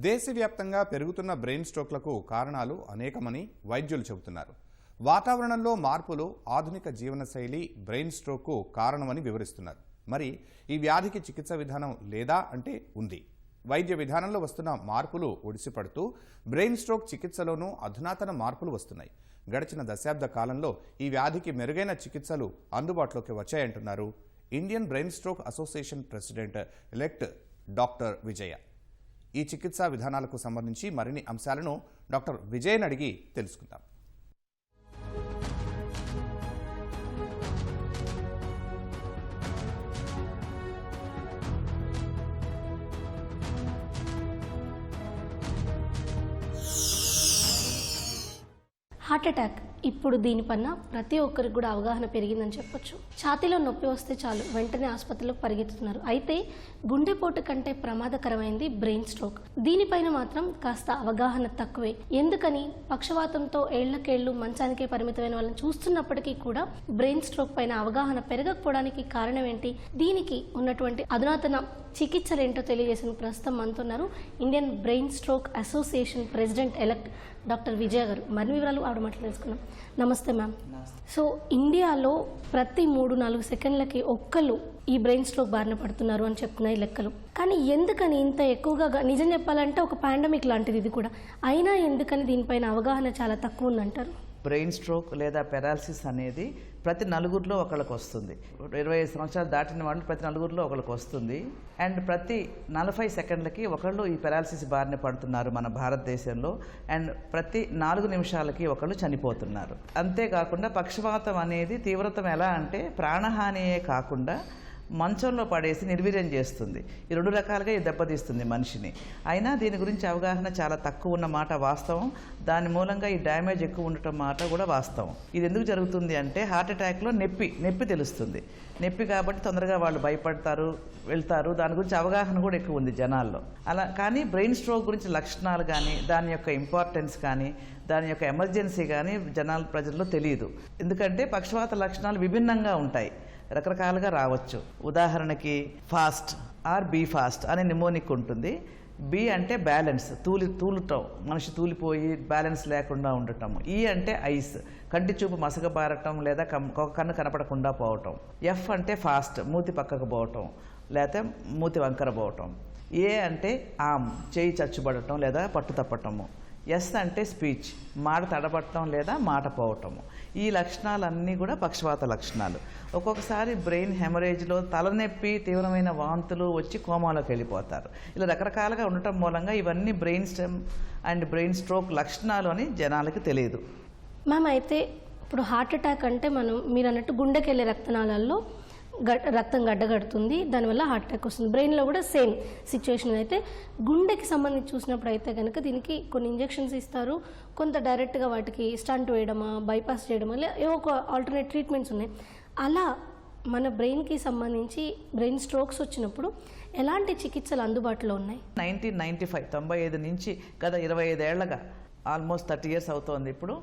దేశవ్యాప్తంగా పెరుగుతున్న బ్రెయిన్ స్ట్రోక్లకు కారణాలు అనేకమని వైద్యులు చెబుతున్నారు. వాతావరణంలో మార్పులు ఆధునిక జీవనశైలి బ్రెయిన్ స్ట్రోక్కు కారణమని వివరిస్తున్నారు. మరి ఈ వ్యాధికి చికిత్స విధానం లేదా అంటే ఉంది. వైద్య విధానంలో వస్తున్న మార్పులు ఒడిసిపడుతూ బ్రెయిన్ స్ట్రోక్ చికిత్సలోనూ అధునాతన మార్పులు వస్తున్నాయి. గడిచిన దశాబ్ద కాలంలో ఈ వ్యాధికి మెరుగైన చికిత్సలు అందుబాటులోకి వచ్చాయంటున్నారు Indian brain stroke association president elect doctor Vijaya. ఈ చికిత్సా విధానాలకు సంబంధించి మరిన్ని అంశాలను డాక్టర్ విజయన్ అడిగి తెలుసుకుందాం. Heart attack. ఇప్పుడు దీనిపైన ప్రతి ఒక్కరికి కూడా అవగాహన పెరిగిందని చెప్పొచ్చు. ఛాతీలో నొప్పి వస్తే చాలు వెంటనే ఆసుపత్రిలోకి పరిగెత్తుతున్నారు. అయితే గుండెపోటు కంటే ప్రమాదకరమైంది బ్రెయిన్ స్ట్రోక్. దీనిపైన మాత్రం కాస్త అవగాహన తక్కువే. ఎందుకని? పక్షవాతంతో ఏళ్ళకేళ్ళు మంచానికే పరిమితమైన వాళ్ళని చూస్తున్నప్పటికీ కూడా బ్రెయిన్ స్ట్రోక్ పైన అవగాహన పెరగకపోవడానికి కారణం ఏంటి? దీనికి ఉన్నటువంటి అధునాతన చికిత్సలు ఏంటో తెలియజేసిన ప్రస్తుతం మనతున్నారు Indian brain stroke association president elect doctor Vijaya garu. మరిన్ని వివరాలు ఆవిడ మాటలు తెలుసుకున్నాం నమస్తే మ్యామ్. సో ఇండియాలో ప్రతి మూడు నాలుగు సెకండ్లకి ఒక్కళ్ళు ఈ బ్రెయిన్ స్ట్రోక్ బారిన పడుతున్నారు అని చెప్తున్నాయి లెక్కలు. కానీ ఎందుకని ఇంత ఎక్కువగా నిజం చెప్పాలంటే ఒక పాండమిక్ లాంటిది ఇది కూడా. అయినా ఎందుకని దీనిపైన అవగాహన చాలా తక్కువ ఉందంటారు? బ్రెయిన్ స్ట్రోక్ లేదా పెరాలసిస్ అనేది ప్రతి నలుగురిలో ఒకళ్ళకి వస్తుంది. ఇరవై ఐదు సంవత్సరాలు దాటిన వాళ్ళు ప్రతి నలుగురిలో ఒకళ్ళకి వస్తుంది. అండ్ ప్రతి నలభై సెకండ్లకి ఒకళ్ళు ఈ పెరాలసిస్ బారిన పడుతున్నారు మన భారతదేశంలో. అండ్ ప్రతి నాలుగు నిమిషాలకి ఒకళ్ళు చనిపోతున్నారు. అంతేకాకుండా పక్షపాతం అనేది తీవ్రతం ఎలా అంటే ప్రాణహానియే కాకుండా మంచంలో పడేసి నిర్వీర్యం చేస్తుంది. ఈ రెండు రకాలుగా ఇది దెబ్బతీస్తుంది మనిషిని. అయినా దీని గురించి అవగాహన చాలా తక్కువ ఉన్న మాట వాస్తవం. దాని మూలంగా ఈ డ్యామేజ్ ఎక్కువ ఉండటం మాట కూడా వాస్తవం. ఇది ఎందుకు జరుగుతుంది అంటే హార్ట్ అటాక్లో నొప్పి నొప్పి తెలుస్తుంది. నొప్పి కాబట్టి తొందరగా వాళ్ళు భయపడతారు వెళ్తారు. దాని గురించి అవగాహన కూడా ఎక్కువ ఉంది జనాల్లో. అలా కానీ బ్రెయిన్ స్ట్రోక్ గురించి లక్షణాలు కానీ దాని యొక్క ఇంపార్టెన్స్ కానీ దాని యొక్క ఎమర్జెన్సీ కానీ జనాల ప్రజల్లో తెలియదు. ఎందుకంటే పక్షవాత లక్షణాలు విభిన్నంగా ఉంటాయి. రకరకాలుగా రావచ్చు. ఉదాహరణకి ఫాస్ట్ ఆర్ బీ ఫాస్ట్ అనే నిమోనిక్ ఉంటుంది. బి అంటే బ్యాలెన్స్ తూలి తూలుటం మనిషి తూలిపోయి బ్యాలెన్స్ లేకుండా ఉండటం. ఈ అంటే ఐస్ కంటి చూపు మసకబారటం లేదా ఒక కన్ను కనపడకుండా పోవటం. ఎఫ్ అంటే ఫాస్ట్ మూతి పక్కకు పోవటం లేకపోతే మూతి వంకర పోవటం. ఏ అంటే ఆమ్ చేయి చచ్చుబడటం లేదా పట్టు తప్పటము. ఎస్ అంటే స్పీచ్ మాట తడబట్టడం లేదా మాట పోవటము. ఈ లక్షణాలన్నీ కూడా పక్షవాత లక్షణాలు. ఒక్కొక్కసారి బ్రెయిన్ హెమరేజ్లో తలనొప్పి తీవ్రమైన వాంతులు వచ్చి కోమాలోకి వెళ్ళిపోతారు. ఇలా రకరకాలుగా ఉండటం మూలంగా ఇవన్నీ brain stem and brain stroke లక్షణాలు అని జనాలకి తెలియదు. మ్యామ్ అయితే ఇప్పుడు హార్ట్ అటాక్ అంటే మనం మీరు అన్నట్టు గుండెకి వెళ్ళే రక్తనాళాల్లో రక్తం గడ్డగడుతుంది దానివల్ల హార్ట్ అటాక్ వస్తుంది. బ్రెయిన్లో కూడా సేమ్ సిచ్యువేషన్ అయితే గుండెకి సంబంధించి చూసినప్పుడు అయితే కనుక దీనికి కొన్ని ఇంజెక్షన్స్ ఇస్తారు. కొంత డైరెక్ట్గా వాటికి స్టంట్ వేయడమా బైపాస్ చేయడమా లేదా ఏవో ఒక ఆల్టర్నేట్ ట్రీట్మెంట్స్ ఉన్నాయి. అలా మన బ్రెయిన్కి సంబంధించి బ్రెయిన్ స్ట్రోక్స్ వచ్చినప్పుడు ఎలాంటి చికిత్సలు అందుబాటులో ఉన్నాయి? నైన్టీన్ నైంటీ ఫైవ్ తొంభై ఐదు నుంచి గత ఇరవై ఐదేళ్ళగా ఆల్మోస్ట్ థర్టీ ఇయర్స్ అవుతోంది ఇప్పుడు.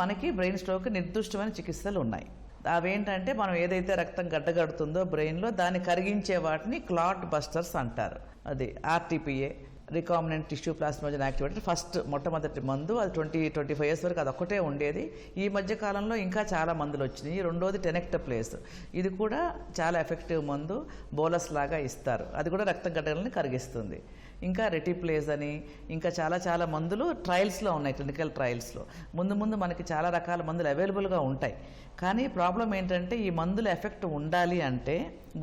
మనకి బ్రెయిన్ స్ట్రోక్ నిర్దిష్టమైన చికిత్సలు ఉన్నాయి. అవేంటంటే మనం ఏదైతే రక్తం గడ్డగడుతుందో బ్రెయిన్లో దాన్ని కరిగించే వాటిని క్లాట్ బస్టర్స్ అంటారు. అది RTPA recombinant tissue plasminogen activator first మొట్టమొదటి మందు అది ట్వంటీ ట్వంటీ ఫైవ్ ఇయర్స్ వరకు అది ఒక్కటే ఉండేది. ఈ మధ్య కాలంలో ఇంకా చాలా మందులు వచ్చినాయి. రెండోది టెనెక్టప్లేస్ ఇది కూడా చాలా ఎఫెక్టివ్ మందు బోలస్ లాగా ఇస్తారు. అది కూడా రక్త గడ్డలని కరిగిస్తుంది. ఇంకా రెటిప్లేజ్ అని ఇంకా చాలా చాలా మందులు ట్రయల్స్లో ఉన్నాయి క్లినికల్ ట్రయల్స్లో ముందు ముందు మనకి చాలా రకాల మందులు అవైలబుల్గా ఉంటాయి. కానీ ప్రాబ్లం ఏంటంటే ఈ మందుల ఎఫెక్ట్ ఉండాలి అంటే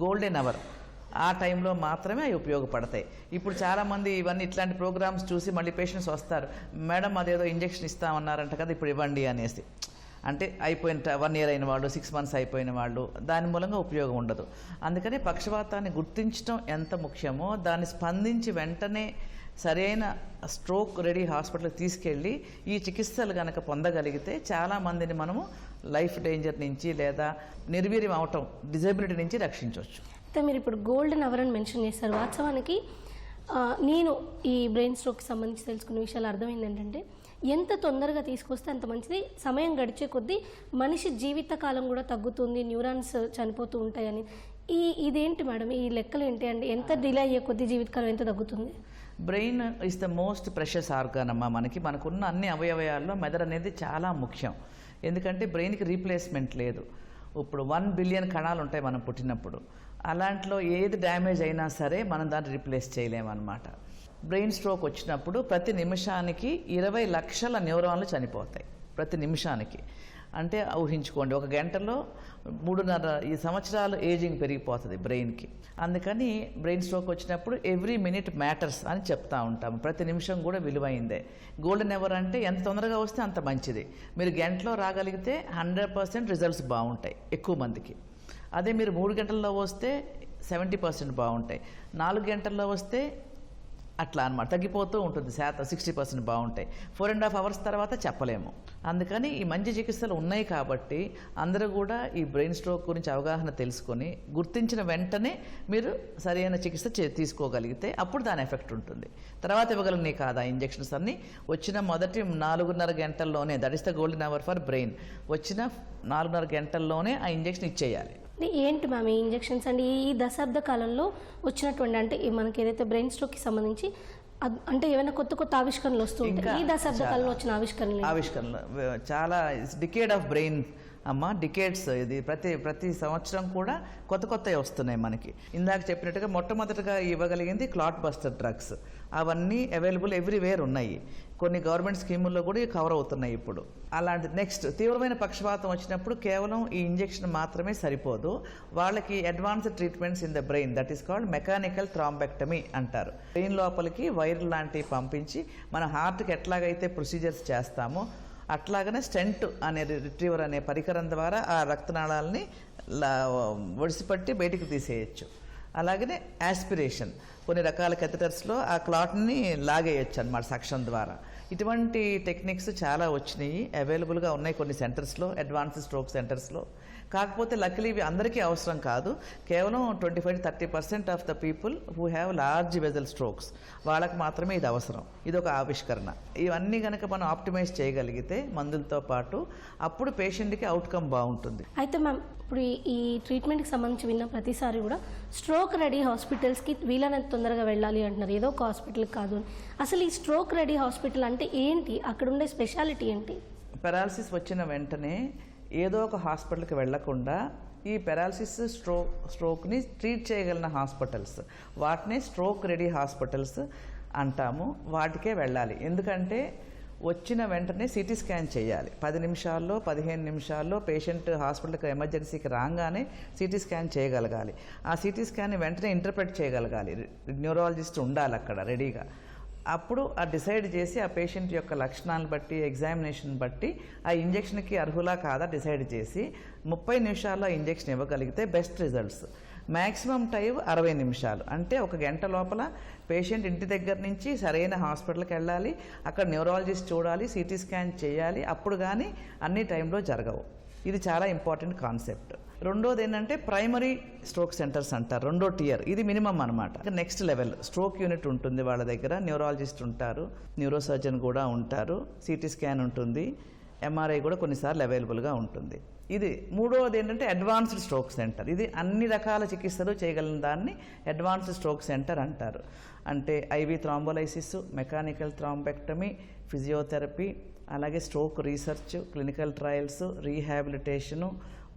గోల్డెన్ అవర్ ఆ టైంలో మాత్రమే అవి ఉపయోగపడతాయి. ఇప్పుడు చాలామంది ఇవన్నీ ఇట్లాంటి ప్రోగ్రామ్స్ చూసి మళ్ళీ పేషెంట్స్ వస్తారు. మేడం అదేదో ఇంజెక్షన్ ఇస్తామన్నారంట కదా ఇప్పుడు ఇవ్వండి అనేసి. అంటే అయిపోయిన వన్ ఇయర్ అయిన వాళ్ళు సిక్స్ మంత్స్ అయిపోయిన వాళ్ళు దాని మూలంగా ఉపయోగం ఉండదు. అందుకని పక్షవాతాన్ని గుర్తించడం ఎంత ముఖ్యమో దాన్ని స్పందించి వెంటనే సరైన స్ట్రోక్ రెడీ హాస్పిటల్కి తీసుకెళ్ళి ఈ చికిత్సలు కనుక పొందగలిగితే చాలామందిని మనము లైఫ్ డేంజర్ నుంచి లేదా నిర్వీర్యం అవటం డిజబిలిటీ నుంచి రక్షించవచ్చు. అయితే మీరు ఇప్పుడు గోల్డెన్ అవర్ అని మెన్షన్ చేశారు. వాస్తవానికి నేను ఈ బ్రెయిన్ స్ట్రోక్కి సంబంధించి తెలుసుకున్న విషయాలు అర్థమైంది ఏంటంటే ఎంత తొందరగా తీసుకొస్తే అంత మంచిది. సమయం గడిచే కొద్దీ మనిషి జీవితకాలం కూడా తగ్గుతుంది న్యూరాన్స్ చనిపోతూ ఉంటాయని. ఈ ఇదేంటి మేడం? ఈ లెక్కలు ఏంటి? అండి ఎంత డిలే అయ్యే కొద్దీ జీవితకాలం ఎంత తగ్గుతుంది? Brain is the most precious organ అమ్మా మనకి. మనకున్న అన్ని అవయవాల్లో మెదడు అనేది చాలా ముఖ్యం. ఎందుకంటే బ్రెయిన్కి రీప్లేస్మెంట్ లేదు. ఇప్పుడు వన్ బిలియన్ కణాలు ఉంటాయి మనం పుట్టినప్పుడు. అలాంటిలో ఏది డ్యామేజ్ అయినా సరే మనం దాన్ని రీప్లేస్ చేయలేమన్నమాట. బ్రెయిన్ స్ట్రోక్ వచ్చినప్పుడు ప్రతి నిమిషానికి ఇరవై లక్షల న్యూరాన్లు చనిపోతాయి. ప్రతి నిమిషానికి. అంటే ఊహించుకోండి ఒక గంటలో మూడున్నర ఈ సంవత్సరాలు ఏజింగ్ పెరిగిపోతుంది బ్రెయిన్కి. అందుకని బ్రెయిన్ స్ట్రోక్ వచ్చినప్పుడు ఎవ్రీ మినిట్ మ్యాటర్స్ అని చెప్తా ఉంటాం. ప్రతి నిమిషం కూడా విలువైందే. గోల్డెన్ ఎవర్ అంటే ఎంత తొందరగా వస్తే అంత మంచిది. మీరు గంటలో రాగలిగితే హండ్రెడ్ పర్సెంట్ రిజల్ట్స్ బాగుంటాయి ఎక్కువ మందికి. అదే మీరు మూడు గంటల్లో వస్తే సెవెంటీ పర్సెంట్ బాగుంటాయి. నాలుగు గంటల్లో వస్తే అట్లా అనమాట తగ్గిపోతూ ఉంటుంది శాతం సిక్స్టీ పర్సెంట్ బాగుంటాయి. ఫోర్ అండ్ హాఫ్ అవర్స్ తర్వాత చెప్పలేము. అందుకని ఈ మంచి చికిత్సలు ఉన్నాయి కాబట్టి అందరూ కూడా ఈ బ్రెయిన్ స్ట్రోక్ గురించి అవగాహన తెలుసుకొని గుర్తించిన వెంటనే మీరు సరైన చికిత్స చే- తీసుకోగలిగితే అప్పుడు దాని ఎఫెక్ట్ ఉంటుంది. తర్వాత ఇవ్వగలను కాదు ఆ ఇంజెక్షన్స్ అన్నీ? వచ్చిన మొదటి నాలుగున్నర గంటల్లోనే that is the golden hour for brain వచ్చిన నాలుగున్నర గంటల్లోనే ఆ ఇంజెక్షన్ ఇచ్చేయాలి. ఏంటి మ్యామ్ ఈ ఇంజెక్షన్స్? అండ్ ఈ దశాబ్ద కాలంలో వచ్చినటువంటి అంటే మనకి ఏదైతే బ్రెయిన్ స్ట్రోక్కి సంబంధించి అంటే ఏమైనా కొత్త కొత్త ఆవిష్కరణలు వస్తూ ఉంటాయి. ఇంకా ఈ దశాబ్ద. కాలంలో వచ్చిన ఆవిష్కరణలు వ- చాలా డికేడ్ ఆఫ్ బ్రెయిన్ అమ్మ డికేట్స్ ఇది. ప్రతి ప్రతి సంవత్సరం కూడా కొత్త కొత్తవి వస్తున్నాయి మనకి. ఇందాక చెప్పినట్టుగా మొట్టమొదటిగా ఇవ్వగలిగింది క్లాట్ బస్టర్ డ్రగ్స్ అవన్నీ అవైలబుల్ ఎవ్రీవేర్ ఉన్నాయి. కొన్ని గవర్నమెంట్ స్కీముల్లో కూడా కవర్ అవుతున్నాయి ఇప్పుడు. అలాంటి నెక్స్ట్ తీవ్రమైన పక్షపాతం వచ్చినప్పుడు కేవలం ఈ ఇంజెక్షన్ మాత్రమే సరిపోదు. వాళ్ళకి advanced treatments in the brain that is called mechanical thrombectomy అంటారు. బ్రెయిన్ లోపలికి వైర్ లాంటివి పంపించి మన హార్ట్కి ఎట్లాగైతే ప్రొసీజర్స్ చేస్తామో అట్లాగనే స్టెంట్ అనే రిట్రీవర్ అనే పరికరం ద్వారా ఆ రక్తనాళాలని లా ఒడిసిపట్టి బయటకు తీసేయచ్చు. అలాగనే యాస్పిరేషన్. కొన్ని రకాల కెథటర్స్లో ఆ క్లాట్ని లాగేయచ్చు అనమాట సక్షన్ ద్వారా. ఇటువంటి టెక్నిక్స్ చాలా వచ్చినాయి. అవైలబుల్గా ఉన్నాయి కొన్ని సెంటర్స్లో అడ్వాన్స్ స్ట్రోక్ సెంటర్స్లో. కాకపోతే లక్కలీ ఇవి అందరికీ అవసరం కాదు. కేవలం twenty five thirty percent of the people who have large vessel strokes వాళ్ళకి మాత్రమే ఇది అవసరం. ఇది ఒక ఆవిష్కరణ. ఇవన్నీ కనుక మనం ఆప్టిమైజ్ చేయగలిగితే మందులతో పాటు అప్పుడు పేషెంట్కి అవుట్కమ్ బాగుంటుంది. అయితే మ్యామ్ ఇప్పుడు ఈ- ట్రీట్మెంట్కి సంబంధించి విన్న ప్రతిసారి కూడా స్ట్రోక్ రెడీ హాస్పిటల్స్కి వీలైనంత తొందరగా వెళ్ళాలి అంటున్నారు. ఏదో ఒక హాస్పిటల్కి కాదు. అసలు ఈ స్ట్రోక్ రెడీ హాస్పిటల్ అంటే ఏంటి? అక్కడ ఉండే స్పెషాలిటీ ఏంటి? పెరాలసిస్ వచ్చిన వెంటనే ఏదో ఒక హాస్పిటల్కి వెళ్ళకుండా ఈ పెరాలసిస్ స్ట్రోక్ స్ట్రోక్ని ట్రీట్ చేయగలిగిన హాస్పిటల్స్. వాటిని స్ట్రోక్ రెడీ హాస్పిటల్స్ అంటాము. వాటికే వెళ్ళాలి. ఎందుకంటే వచ్చిన వెంటనే సిటీ స్కాన్ చేయాలి. పది నిమిషాల్లో పదిహేను నిమిషాల్లో పేషెంట్ హాస్పిటల్కి ఎమర్జెన్సీకి రాగానే సిటీ స్కాన్ చేయగలగాలి. ఆ సిటీ స్కాన్ని వెంటనే ఇంటర్ప్రెట్ చేయగలగాలి. న్యూరాలజిస్ట్ ఉండాలి అక్కడ రెడీగా. అప్పుడు ఆ డిసైడ్ చేసి ఆ పేషెంట్ యొక్క లక్షణాలను బట్టి ఎగ్జామినేషన్ బట్టి ఆ ఇంజెక్షన్కి అర్హులా కాదా డిసైడ్ చేసి ముప్పై నిమిషాల్లో ఇంజెక్షన్ ఇవ్వగలిగితే బెస్ట్ రిజల్ట్స్. మ్యాక్సిమం టైం అరవై నిమిషాలు. అంటే ఒక గంట లోపల పేషెంట్ ఇంటి దగ్గర నుంచి సరైన హాస్పిటల్కి వెళ్ళాలి అక్కడ న్యూరాలజిస్ట్ చూడాలి సిటీ స్కాన్ చేయాలి అప్పుడు కానీ అన్ని టైంలో జరగవు. ఇది చాలా ఇంపార్టెంట్ కాన్సెప్ట్. రెండోది ఏంటంటే ప్రైమరీ స్ట్రోక్ సెంటర్స్ అంటారు రెండో టియర్. ఇది మినిమం అనమాట నెక్స్ట్ లెవెల్ స్ట్రోక్ యూనిట్ ఉంటుంది వాళ్ళ దగ్గర న్యూరాలజిస్ట్ ఉంటారు న్యూరోసర్జన్ కూడా ఉంటారు సిటీ స్కాన్ ఉంటుంది ఎంఆర్ఐ కూడా కొన్నిసార్లు అవైలబుల్గా ఉంటుంది. ఇది మూడవది ఏంటంటే అడ్వాన్స్డ్ స్ట్రోక్ సెంటర్. ఇది అన్ని రకాల చికిత్సలు చేయగలిగిన దాన్ని అడ్వాన్స్డ్ స్ట్రోక్ సెంటర్ అంటారు. అంటే IV thrombolysis mechanical thrombectomy physiotherapy అలాగే stroke research clinical trials rehabilitation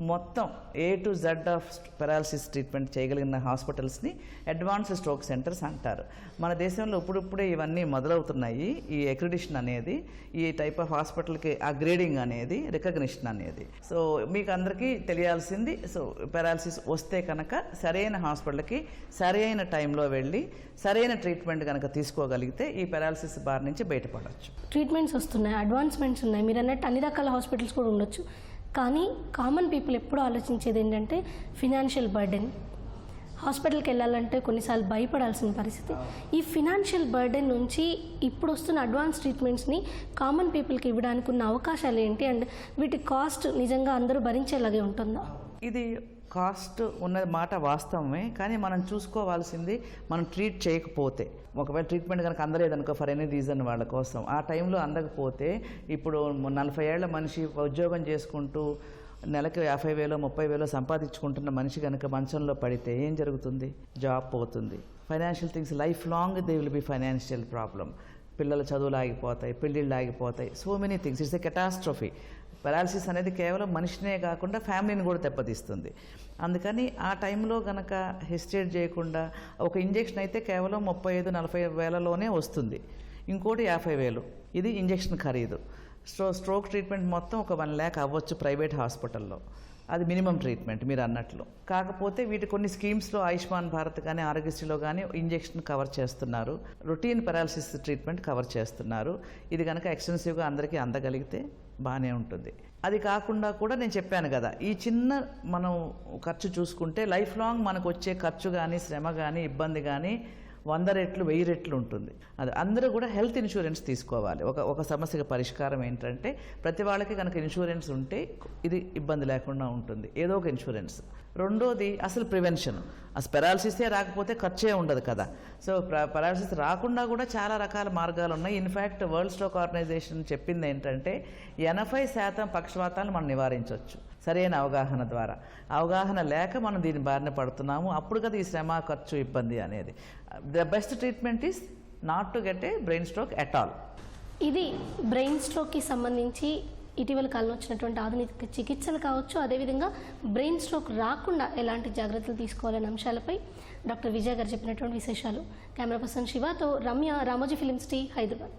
మొత్తం A to Z of paralysis treatment చేయగలిగిన హాస్పిటల్స్ని అడ్వాన్స్ స్ట్రోక్ సెంటర్స్ అంటారు. మన దేశంలో ఇప్పుడిప్పుడే ఇవన్నీ మొదలవుతున్నాయి. ఈ అక్రిడిషన్ అనేది ఈ టైప్ ఆఫ్ హాస్పిటల్కి ఆ గ్రేడింగ్ అనేది రికగ్నిషన్ అనేది. సో మీకు అందరికీ తెలియాల్సింది సో పెరాలసిస్ వస్తే కనుక సరైన హాస్పిటల్కి సరైన టైంలో వెళ్ళి సరైన ట్రీట్మెంట్ కనుక తీసుకోగలిగితే ఈ పెరాలసిస్ బారి నుంచి బయటపడవచ్చు ట్రీట్మెంట్స్ వస్తున్నాయి అడ్వాన్స్మెంట్స్ ఉన్నాయి. మీరు అన్నట్టు అన్ని రకాల హాస్పిటల్స్ కూడా ఉండొచ్చు. కానీ కామన్ పీపుల్ ఎప్పుడు ఆలోచించేది ఏంటంటే ఫినాన్షియల్ బర్డెన్ హాస్పిటల్కి వెళ్ళాలంటే కొన్నిసార్లు భయపడాల్సిన పరిస్థితి. ఈ ఫినాన్షియల్ బర్డెన్ నుంచి ఇప్పుడు వస్తున్న అడ్వాన్స్ ట్రీట్మెంట్స్ని కామన్ పీపుల్కి ఇవ్వడానికి ఉన్న అవకాశాలు ఏంటి? అండ్ వీటి కాస్ట్ నిజంగా అందరూ భరించేలాగే ఉంటుందా? ఇది కాస్ట్ ఉన్న మాట వాస్తవమే కానీ మనం చూసుకోవాల్సింది మనం ట్రీట్ చేయకపోతే. ఒకవేళ ట్రీట్మెంట్ కనుక అందలేదనుకో ఫర్ ఎనీ రీజన్ వాళ్ళ కోసం. ఆ టైంలో అందకపోతే ఇప్పుడు నలభై ఏళ్ళ మనిషి ఉద్యోగం చేసుకుంటూ నెలకు యాభై వేలో ముప్పై వేలో సంపాదించుకుంటున్న మనిషి కనుక మంచంలో పడితే ఏం జరుగుతుంది? జాబ్ పోతుంది. Financial things life long they will be financial problem పిల్లల చదువులు ఆగిపోతాయి పెళ్ళిళ్ళు ఆగిపోతాయి so many things. It's a catastrophe. Paralysis అనేది కేవలం మనిషినే కాకుండా ఫ్యామిలీని కూడా దెబ్బతీస్తుంది. అందుకని ఆ టైంలో కనుక హెసిటేట్ చేయకుండా ఒక ఇంజెక్షన్ అయితే కేవలం ముప్పై ఐదు నలభై వేలలోనే వస్తుంది. ఇంకోటి యాభై వేలు. ఇది ఇంజెక్షన్ ఖరీదు. స్ట్రో స్ట్రోక్ ట్రీట్మెంట్ మొత్తం ఒక వన్ ల్యాక్ అవ్వచ్చు ప్రైవేట్ హాస్పిటల్లో. అది మినిమం ట్రీట్మెంట్ మీరు అన్నట్లు. కాకపోతే వీటి కొన్ని స్కీమ్స్లో ఆయుష్మాన్ భారత్ కానీ ఆరోగ్యశ్రీలో కానీ ఇంజెక్షన్ కవర్ చేస్తున్నారు. రొటీన్ పెరాలసిస్ ట్రీట్మెంట్ కవర్ చేస్తున్నారు. ఇది కనుక ఎక్స్టెన్సివ్గా అందరికీ అందగలిగితే బాగానే ఉంటుంది. అది కాకుండా కూడా నేను చెప్పాను కదా ఈ చిన్న మనం ఖర్చు చూసుకుంటే లైఫ్ లాంగ్ మనకు వచ్చే ఖర్చు కానీ శ్రమ కానీ ఇబ్బంది కానీ వంద రెట్లు వెయ్యి రెట్లు ఉంటుంది. అది అందరూ కూడా హెల్త్ ఇన్సూరెన్స్ తీసుకోవాలి. ఒక ఒక సమస్యకి పరిష్కారం ఏంటంటే ప్రతి వాళ్ళకి కనుక ఇన్సూరెన్స్ ఉంటే ఇది ఇబ్బంది లేకుండా ఉంటుంది. ఏదో ఒక ఇన్సూరెన్స్ రెండోది అసలు ప్రివెన్షన్. అసలు పెరాలసిసే రాకపోతే ఖర్చే ఉండదు కదా. సో పెరాలసిస్ రాకుండా కూడా చాలా రకాల మార్గాలు ఉన్నాయి. ఇన్ఫ్యాక్ట్ వరల్డ్ స్ట్రోక్ ఆర్గనైజేషన్ చెప్పింది ఏంటంటే ఎనభై శాతం పక్షవాతాలు మనం నివారించవచ్చు. సరైన అవగాహన ద్వారా. అవగాహన లేక మనం దీని బారిన పడుతున్నాము. అప్పుడు కదా ఈ శ్రమ ఖర్చు ఇబ్బంది అనేది. The best treatment is not to get a brain stroke at all ఇది బ్రెయిన్ స్ట్రోక్కి సంబంధించి ఇటీవల కాలంలో వచ్చినటువంటి ఆధునిక చికిత్సలు కావచ్చు. అదేవిధంగా బ్రెయిన్ స్ట్రోక్ రాకుండా ఎలాంటి జాగ్రత్తలు తీసుకోవాలనే అంశాలపై డాక్టర్ విజయ్ గారు చెప్పినటువంటి విశేషాలు. కెమెరా పర్సన్ శివతో రమ్య రామోజీ ఫిలిం టీ హైదరాబాద్.